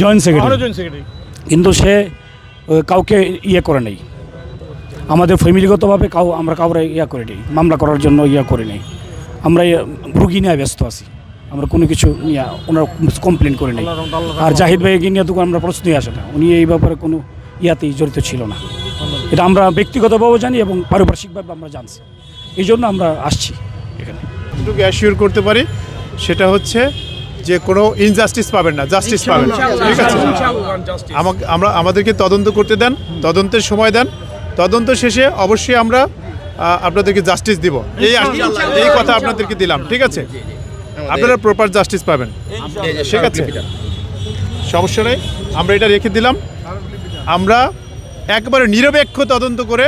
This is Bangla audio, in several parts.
জয়েন্ট সেক্রেটারি জয়েন্ট সেক্রেটারি কিন্তু সে কাউকে ইয়ে করে নেই। আমাদের ফ্যামিলিগতভাবে কাউ আমরা কাউরে ইয়া করে নেই। মামলা করার জন্য ইয়া করে নেই। আমরা রুগী নিয়ে ব্যস্ত আছি। আমরা কোনো কিছু নিয়ে ওনার কমপ্লেন করে নেই। আর জাহিদ ভাইকে নিয়ে তো আমরা প্রশ্নই আসে না। উনি এই ব্যাপারে কোনো ইয়াতেই জড়িত ছিল না। এটা আমরা ব্যক্তিগতভাবেও জানি এবং পারিপার্শ্বিকভাবে আমরা জানছি। এই জন্য আমরা আসছি এখানে। অ্যাসিওর করতে পারি সেটা হচ্ছে যে কোনো ইনজাস্টিস পাবেন না জাস্টিস পাবেন ঠিক আছে? আমাকে আমরা আমাদেরকে তদন্ত করতে দেন তদন্তের সময় দেন। তদন্ত শেষে অবশ্যই আমরা আপনাদেরকে জাস্টিস দিব। এই এই কথা আপনাদেরকে দিলাম ঠিক আছে? আপনারা প্রপার জাস্টিস পাবেন। ঠিক আছে? সমস্যা নেই আমরা এটা রেখে দিলাম। আমরা একবারে নিরপেক্ষ তদন্ত করে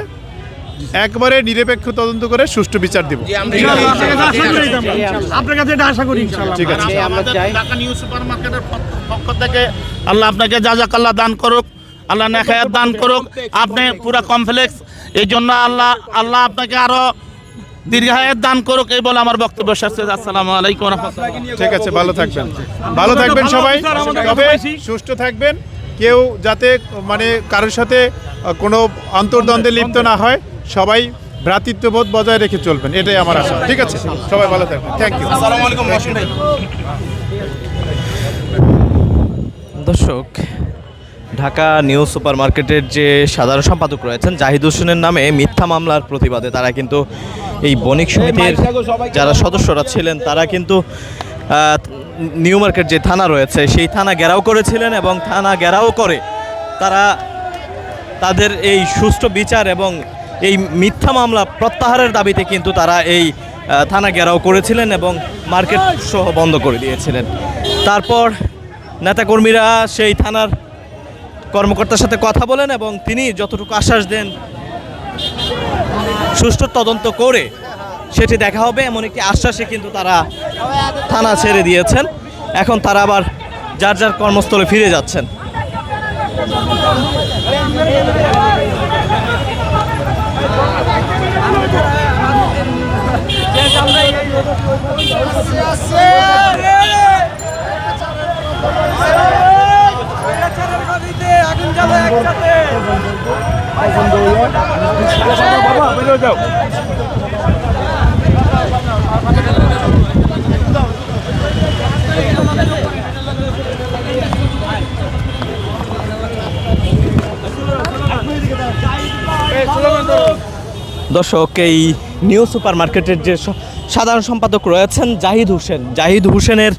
একবারে নিরপেক্ষ তদন্ত করে সুষ্ঠু বিচার দিব। আপনার কাছে এটা আশা করি ঠিক আছে। ঢাকা নিউ সুপার মার্কেটের পক্ষ থেকে আল্লাহ আপনাকে দান করুক আল্লাহ নেখায়াত দান করুক আপনি পুরো কমপ্লেক্স এই জন্য আল্লাহ আল্লাহ আপনাকে আরও দীর্ঘায়ের দান করুক এই বলে আমার বক্তব্য শেষ। আসসালামু আলাইকুম ঠিক আছে ভালো থাকবেন। ভালো থাকবেন সবাই। তবে সুস্থ থাকবেন। কেউ যাতে মানে কারোর সাথে কোনো অন্তর্দ্বন্দ্বে লিপ্ত না হয় সবাই ভ্রাতৃত্ববোধ বজায় রেখে চলবেন এটাই আমার আশা। ঠিক আছে? সবাই ভালো থাকবেন। থ্যাংক ইউ দর্শক ঢাকা নিউ সুপার মার্কেটের যে সাধারণ সম্পাদক রয়েছেন জাহিদ হোসেনের নামে মিথ্যা মামলার প্রতিবাদে তারা কিন্তু এই বণিক সমিতির যারা সদস্যরা ছিলেন তারা কিন্তু নিউ মার্কেট যে থানা রয়েছে সেই থানা ঘেরাও করেছিলেন এবং থানা ঘেরাও করে তারা তাদের এই সুষ্ঠু বিচার এবং এই মিথ্যা মামলা প্রত্যাহারের দাবিতে কিন্তু তারা এই থানা ঘেরাও করেছিলেন এবং মার্কেট সহ বন্ধ করে দিয়েছিলেন। তারপর নেতাকর্মীরা সেই থানার কর্মকর্তার সাথে কথা বলেন এবং তিনি যতটুকু আশ্বাস দেন, সুষ্ঠু তদন্ত করে সেটি দেখা হবে। এমন একটি আশ্বাসে কিন্তু তারা থানা ছেড়ে দিয়েছেন। এখন তারা আবার যার যার কর্মস্থলে ফিরে যাচ্ছেন। দর্শক এই নিউ সুপার মার্কেটের যে সাধারণ সম্পাদক রয়েছেন জাহিদ হোসেন। জাহিদ হোসেনের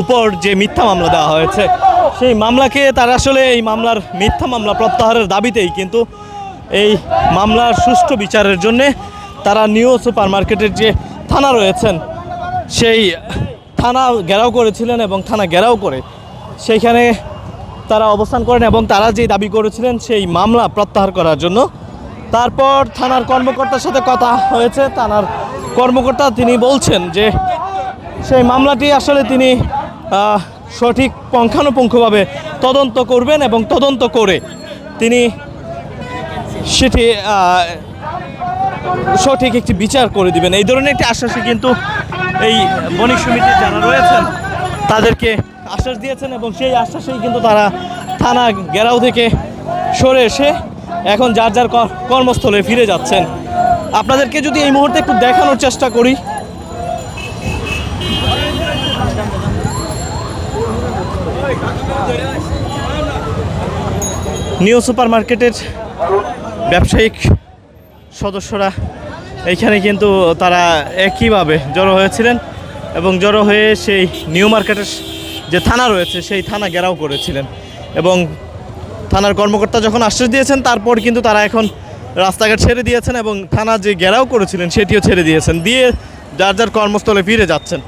উপর যে মিথ্যা মামলা দেওয়া হয়েছে, সেই মামলাকে তারা আসলে এই মামলার মিথ্যা মামলা প্রত্যাহারের দাবিতেই কিন্তু এই মামলার সুষ্ঠু বিচারের জন্যে তারা নিউ সুপার মার্কেটের যে থানা রয়েছেন, সেই থানা ঘেরাও করেছিলেন এবং থানা ঘেরাও করে সেইখানে তারা অবস্থান করেন এবং তারা যে দাবি করেছিলেন, সেই মামলা প্রত্যাহার করার জন্য। তারপর থানার কর্মকর্তার সাথে কথা হয়েছে। থানার কর্মকর্তা তিনি বলছেন যে সেই মামলাটি আসলে তিনি সঠিক পুঙ্খানুপুঙ্খভাবে তদন্ত করবেন এবং তদন্ত করে তিনি সেটি সঠিক একটি বিচার করে দিবেন। এই ধরনের একটি আশ্বাসে কিন্তু এই বণিক সমিতির যারা রয়েছেন, তাদেরকে আশ্বাস দিয়েছেন এবং সেই আশ্বাসেই কিন্তু তারা থানা গেরাও থেকে সরে এসে এখন যার যার কর্মস্থলে ফিরে যাচ্ছেন। আপনাদেরকে যদি এই মুহূর্তে একটু দেখানোর চেষ্টা করি। নিউ সুপার মার্কেটের ব্যবসায়িক সদস্যরা এইখানে কিন্তু তারা একইভাবে জড়ো হয়েছিলেন এবং জড়ো হয়ে সেই নিউ মার্কেটের যে থানা রয়েছে, সেই থানা ঘেরাও করেছিলেন। এবং থানার কর্মকর্তা যখন আশ্বাস দিয়েছেন, তারপর কিন্তু তারা এখন রাস্তাঘাট ছেড়ে দিয়েছেন এবং থানা যে ঘেরাও করেছিলেন, সেটিও ছেড়ে দিয়েছেন। দিয়ে যার যার কর্মস্থলে ফিরে যাচ্ছেন।